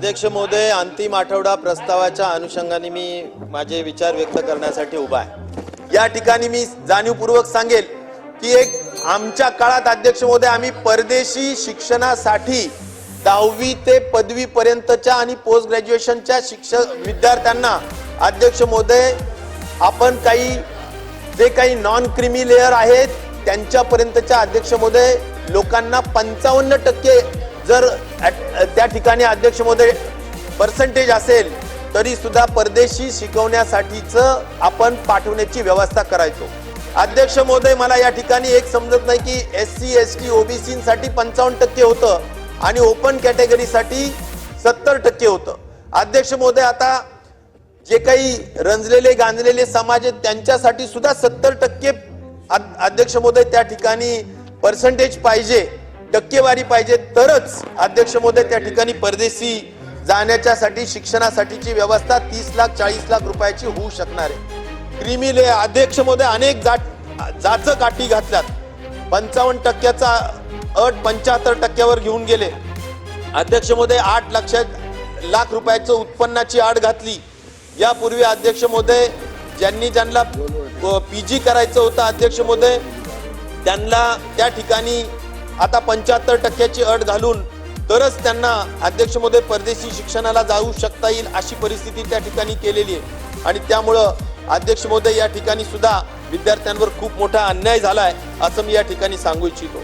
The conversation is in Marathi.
अध्यक्ष महोदय अंतिम आठवडा प्रस्तावाच्या अनुषंगाने मी माझे विचार व्यक्त करण्यासाठी उभा आहे. या ठिकाणी मी जाणीवपूर्वक सांगेल की एक आमच्या काळात अध्यक्ष महोदय आम्ही परदेशी शिक्षणासाठी दहावी ते पदवी पर्यंतच्या आणि पोस्ट ग्रॅज्युएशनच्या शिक्षक विद्यार्थ्यांना अध्यक्ष महोदय आपण काही जे काही नॉन क्रिमी लेअर आहेत त्यांच्यापर्यंतच्या अध्यक्ष महोदय लोकांना पंचावन्न टक्के जर त्या ठिकाणी अध्यक्ष महोदय पर्सेंटेज असेल तरी सुद्धा परदेशी शिकवण्यासाठीच आपण पाठवण्याची व्यवस्था करायचो. अध्यक्ष महोदय मला या ठिकाणी एक समजत नाही की एस सी एस टी ओबीसीसाठी पंचावन्न टक्के होतं आणि ओपन कॅटेगरीसाठी सत्तर टक्के होतं. अध्यक्ष महोदय आता जे काही रंजलेले गांजलेले समाज आहेत त्यांच्यासाठी सुद्धा सत्तर टक्के अध्यक्ष महोदय त्या ठिकाणी पर्सेंटेज पाहिजे. टक्केवारी पाहिजे तरच अध्यक्ष महोदय त्या ठिकाणी परदेशी जाण्याच्यासाठी शिक्षणासाठीची व्यवस्था तीस लाख चाळीस लाख रुपयाची होऊ शकणार आहे. क्रिमिले अध्यक्ष महोदय अनेक जाट जाच गाठी घातल्यात. पंचावन्न टक्क्याचा अट पंच्याहत्तर टक्क्यावर घेऊन गेले. अध्यक्ष महोदय आठ लक्ष लाख रुपयाचं उत्पन्नाची आड घातली. यापूर्वी अध्यक्ष महोदय ज्यांनी ज्यांना पी जी करायचं होतं अध्यक्ष महोदय त्यांना त्या ठिकाणी आता पंच्याहत्तर टक्क्याची अट घालून तरच त्यांना अध्यक्ष महोदय परदेशी शिक्षणाला जाऊ शकता येईल अशी परिस्थिती त्या ठिकाणी केलेली आहे. आणि त्यामुळं अध्यक्ष महोदय या ठिकाणी सुद्धा विद्यार्थ्यांवर खूप मोठा अन्याय झालाय असं मी या ठिकाणी सांगू इच्छितो.